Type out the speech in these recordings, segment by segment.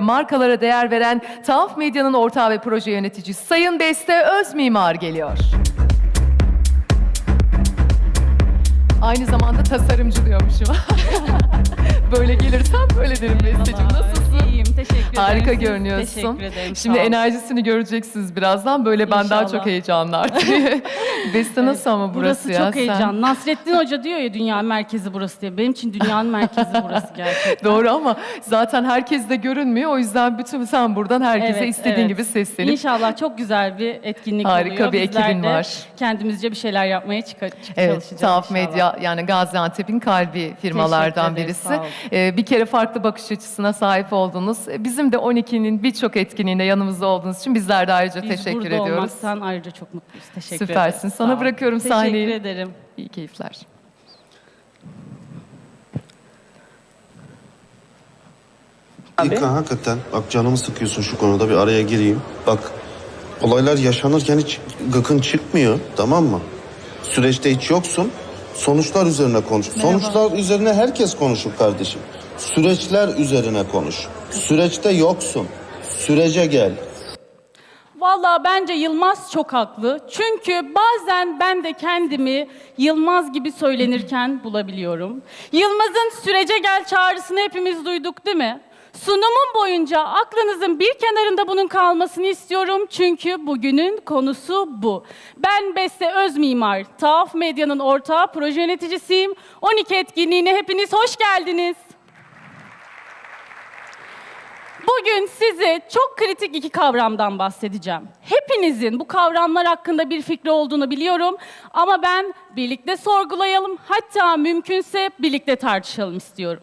markalara değer veren Taaf Medya'nın ortağı ve proje yöneticisi Sayın Beste Özmimar geliyor. Aynı zamanda tasarımcı diyormuşum. böyle gelirsen böyle derim Besteciğim. Nasılsın? Ederim. Harika Siz- görünüyorsun. Teşekkür ederim. Şimdi enerjisini göreceksiniz birazdan. Böyle ben daha İnşallah. çok heyecanlı artık. Beste nasıl ama burası, Burası ya? çok Sen- heyecanlı. Nasrettin Hoca diyor ya dünyanın merkezi burası diye. Benim için dünyanın merkezi burası gerçekten. Doğru ama zaten herkes de görünmüyor. O yüzden bütün sen buradan herkese Evet, istediğin evet. gibi seslenip İnşallah çok güzel bir etkinlik Harika oluyor. bir Bizler ekibin var. kendimizce bir şeyler yapmaya çık- Evet, çalışacağız Taaf. Medya yani Gaziantep'in kalbi firmalardan ederiz, birisi. Ee, bir kere farklı bakış açısına sahip oldunuz. Ee, Bizim de 12'nin birçok etkinliğinde yanımızda olduğunuz için bizler de ayrıca Biz teşekkür burada ediyoruz. olmaktan ayrıca çok mutluyuz. Teşekkür Süpersin. ederiz. Sana Sağ olun. bırakıyorum sahneyi. Teşekkür ederim. İyi keyifler. İlkan hakikaten bak canımı sıkıyorsun şu konuda bir araya gireyim. Bak olaylar yaşanırken hiç gıkın çıkmıyor tamam mı? Süreçte hiç yoksun. Sonuçlar üzerine konuş. Sonuçlar üzerine herkes konuşur kardeşim. Süreçler üzerine konuş. Süreçte yoksun. Sürece gel. Vallahi bence Yılmaz çok haklı. Çünkü bazen ben de kendimi Yılmaz gibi söylenirken bulabiliyorum. Yılmaz'ın sürece gel çağrısını hepimiz duyduk değil mi? Sunumum boyunca aklınızın bir kenarında bunun kalmasını istiyorum çünkü bugünün konusu bu. Ben Beste Özmimar, Taaf Medya'nın ortağı proje yöneticisiyim. 12 etkinliğine hepiniz hoş geldiniz. Bugün size çok kritik iki kavramdan bahsedeceğim. Hepinizin bu kavramlar hakkında bir fikri olduğunu biliyorum ama ben birlikte sorgulayalım, hatta mümkünse birlikte tartışalım istiyorum.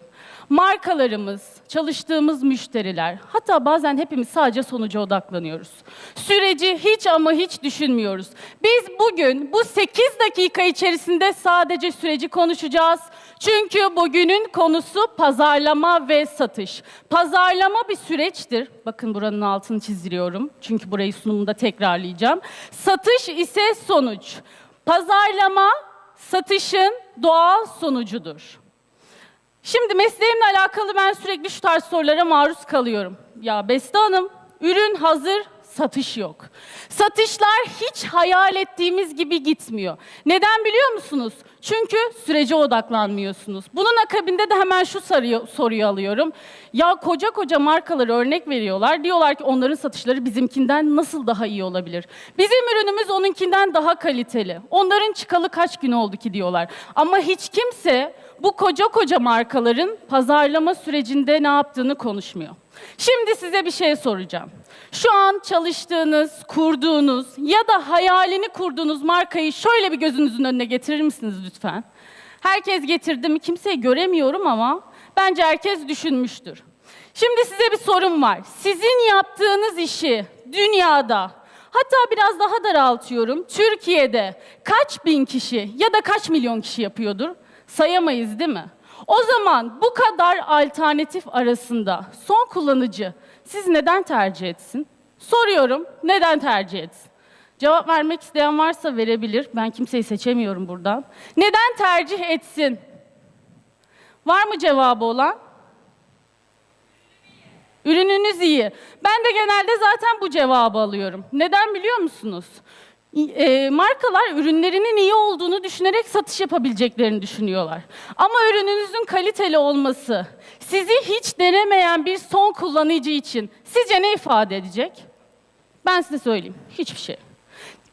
Markalarımız, çalıştığımız müşteriler, hatta bazen hepimiz sadece sonuca odaklanıyoruz. Süreci hiç ama hiç düşünmüyoruz. Biz bugün bu 8 dakika içerisinde sadece süreci konuşacağız. Çünkü bugünün konusu pazarlama ve satış. Pazarlama bir süreçtir. Bakın buranın altını çizdiriyorum. Çünkü burayı sunumunda tekrarlayacağım. Satış ise sonuç. Pazarlama satışın doğal sonucudur. Şimdi mesleğimle alakalı ben sürekli şu tarz sorulara maruz kalıyorum. Ya Beste Hanım, ürün hazır, satış yok. Satışlar hiç hayal ettiğimiz gibi gitmiyor. Neden biliyor musunuz? Çünkü sürece odaklanmıyorsunuz. Bunun akabinde de hemen şu soruyu, soruyu alıyorum. Ya koca koca markaları örnek veriyorlar. Diyorlar ki onların satışları bizimkinden nasıl daha iyi olabilir? Bizim ürünümüz onunkinden daha kaliteli. Onların çıkalı kaç gün oldu ki diyorlar. Ama hiç kimse bu koca koca markaların pazarlama sürecinde ne yaptığını konuşmuyor. Şimdi size bir şey soracağım. Şu an çalıştığınız, kurduğunuz ya da hayalini kurduğunuz markayı şöyle bir gözünüzün önüne getirir misiniz lütfen? Herkes getirdi mi? Kimseyi göremiyorum ama bence herkes düşünmüştür. Şimdi size bir sorum var. Sizin yaptığınız işi dünyada Hatta biraz daha daraltıyorum. Türkiye'de kaç bin kişi ya da kaç milyon kişi yapıyordur? Sayamayız değil mi? O zaman bu kadar alternatif arasında son kullanıcı siz neden tercih etsin? Soruyorum, neden tercih etsin? Cevap vermek isteyen varsa verebilir. Ben kimseyi seçemiyorum buradan. Neden tercih etsin? Var mı cevabı olan? Ürününüz iyi. Ben de genelde zaten bu cevabı alıyorum. Neden biliyor musunuz? E, markalar ürünlerinin iyi olduğunu düşünerek satış yapabileceklerini düşünüyorlar. Ama ürününüzün kaliteli olması, sizi hiç denemeyen bir son kullanıcı için sizce ne ifade edecek? Ben size söyleyeyim, hiçbir şey.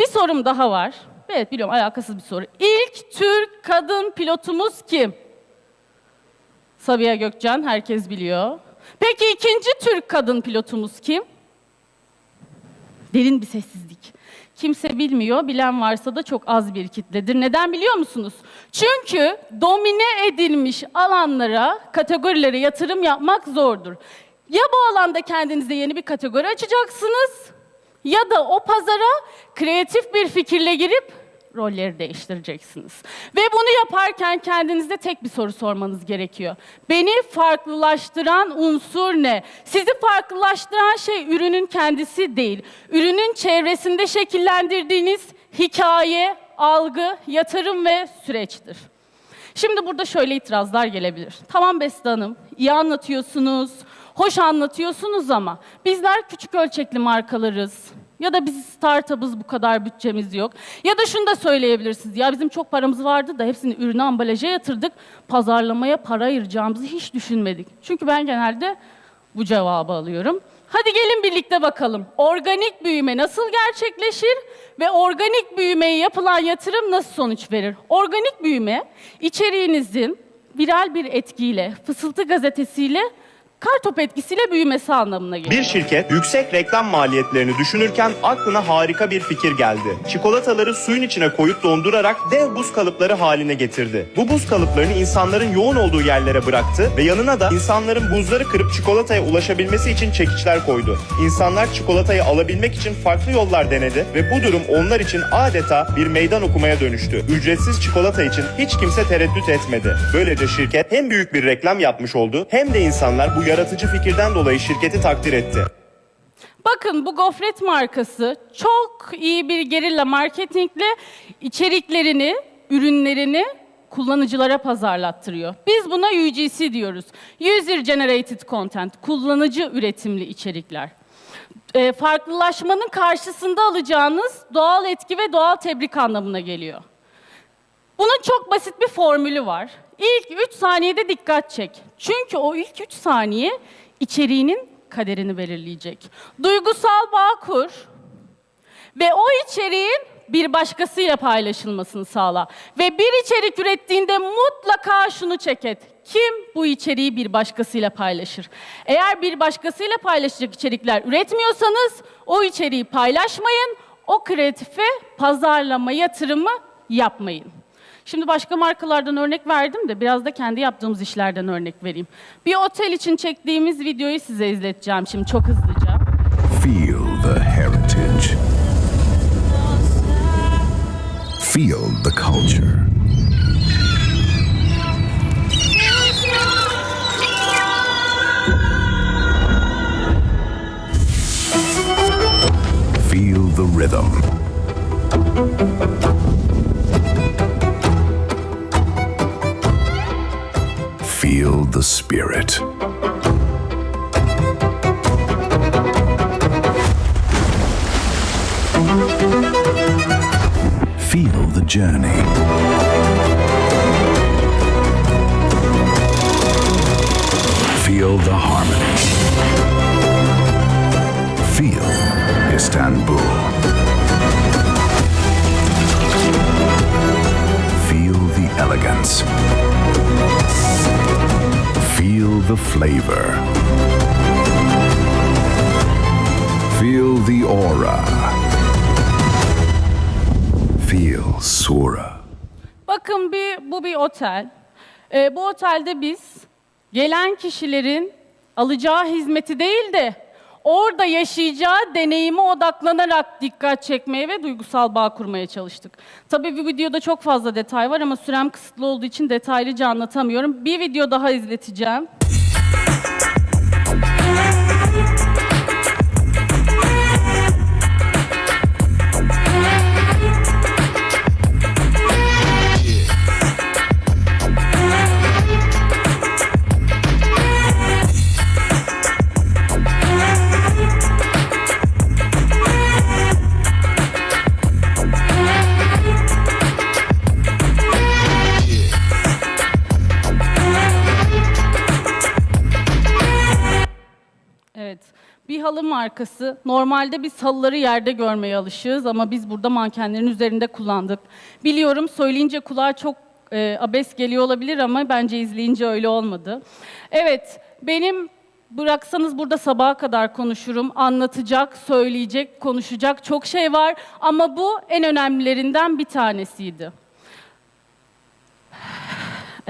Bir sorum daha var. Evet biliyorum alakasız bir soru. İlk Türk kadın pilotumuz kim? Sabiha Gökçen herkes biliyor. Peki ikinci Türk kadın pilotumuz kim? Derin bir sessizlik. Kimse bilmiyor, bilen varsa da çok az bir kitledir. Neden biliyor musunuz? Çünkü domine edilmiş alanlara, kategorilere yatırım yapmak zordur. Ya bu alanda kendinize yeni bir kategori açacaksınız ya da o pazara kreatif bir fikirle girip rolleri değiştireceksiniz. Ve bunu yaparken kendinize tek bir soru sormanız gerekiyor. Beni farklılaştıran unsur ne? Sizi farklılaştıran şey ürünün kendisi değil. Ürünün çevresinde şekillendirdiğiniz hikaye, algı, yatırım ve süreçtir. Şimdi burada şöyle itirazlar gelebilir. Tamam Beste Hanım, iyi anlatıyorsunuz, hoş anlatıyorsunuz ama bizler küçük ölçekli markalarız. Ya da biz startup'ız bu kadar bütçemiz yok. Ya da şunu da söyleyebilirsiniz. Ya bizim çok paramız vardı da hepsini ürüne ambalaja yatırdık. Pazarlamaya para ayıracağımızı hiç düşünmedik. Çünkü ben genelde bu cevabı alıyorum. Hadi gelin birlikte bakalım. Organik büyüme nasıl gerçekleşir ve organik büyümeye yapılan yatırım nasıl sonuç verir? Organik büyüme içeriğinizin viral bir etkiyle, fısıltı gazetesiyle, kartop etkisiyle büyümesi anlamına geliyor. Bir şirket yüksek reklam maliyetlerini düşünürken aklına harika bir fikir geldi. Çikolataları suyun içine koyup dondurarak dev buz kalıpları haline getirdi. Bu buz kalıplarını insanların yoğun olduğu yerlere bıraktı ve yanına da insanların buzları kırıp çikolataya ulaşabilmesi için çekiçler koydu. İnsanlar çikolatayı alabilmek için farklı yollar denedi ve bu durum onlar için adeta bir meydan okumaya dönüştü. Ücretsiz çikolata için hiç kimse tereddüt etmedi. Böylece şirket hem büyük bir reklam yapmış oldu hem de insanlar bu yaratıcı fikirden dolayı şirketi takdir etti. Bakın bu gofret markası çok iyi bir gerilla marketingle içeriklerini, ürünlerini kullanıcılara pazarlattırıyor. Biz buna UGC diyoruz. User Generated Content, kullanıcı üretimli içerikler. Ee, farklılaşmanın karşısında alacağınız doğal etki ve doğal tebrik anlamına geliyor. Bunun çok basit bir formülü var. İlk 3 saniyede dikkat çek. Çünkü o ilk 3 saniye içeriğinin kaderini belirleyecek. Duygusal bağ kur ve o içeriğin bir başkasıyla paylaşılmasını sağla. Ve bir içerik ürettiğinde mutlaka şunu çek et. Kim bu içeriği bir başkasıyla paylaşır? Eğer bir başkasıyla paylaşacak içerikler üretmiyorsanız o içeriği paylaşmayın. O kreatife pazarlama yatırımı yapmayın. Şimdi başka markalardan örnek verdim de biraz da kendi yaptığımız işlerden örnek vereyim. Bir otel için çektiğimiz videoyu size izleteceğim şimdi çok hızlıca. Feel the heritage. Feel the culture. The rhythm. The spirit. Feel the journey. Flavor. Feel the aura. Feel Sura. Bakın bir bu bir otel. Ee, bu otelde biz gelen kişilerin alacağı hizmeti değil de orada yaşayacağı deneyime odaklanarak dikkat çekmeye ve duygusal bağ kurmaya çalıştık. Tabii bu videoda çok fazla detay var ama sürem kısıtlı olduğu için detaylıca anlatamıyorum. Bir video daha izleteceğim. Bir halı markası. Normalde biz halıları yerde görmeye alışığız ama biz burada mankenlerin üzerinde kullandık. Biliyorum söyleyince kulağa çok e, abes geliyor olabilir ama bence izleyince öyle olmadı. Evet, benim bıraksanız burada sabaha kadar konuşurum. Anlatacak, söyleyecek, konuşacak çok şey var ama bu en önemlilerinden bir tanesiydi.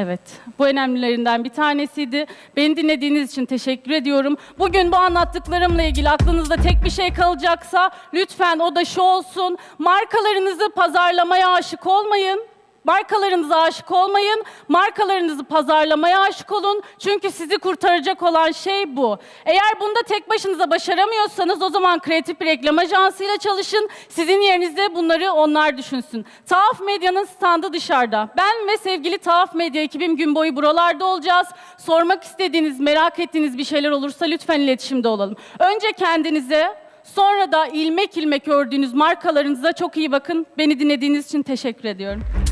Evet, bu önemlilerinden bir tanesiydi. Beni dinlediğiniz için teşekkür ediyorum. Bugün bu anlattıklarımla ilgili aklınızda tek bir şey kalacaksa lütfen o da şu olsun. Markalarınızı pazarlamaya aşık olmayın. Markalarınıza aşık olmayın. Markalarınızı pazarlamaya aşık olun. Çünkü sizi kurtaracak olan şey bu. Eğer bunda tek başınıza başaramıyorsanız o zaman kreatif bir reklam ajansıyla çalışın. Sizin yerinizde bunları onlar düşünsün. Tahaf Medya'nın standı dışarıda. Ben ve sevgili Tahaf Medya ekibim gün boyu buralarda olacağız. Sormak istediğiniz, merak ettiğiniz bir şeyler olursa lütfen iletişimde olalım. Önce kendinize, sonra da ilmek ilmek ördüğünüz markalarınıza çok iyi bakın. Beni dinlediğiniz için teşekkür ediyorum.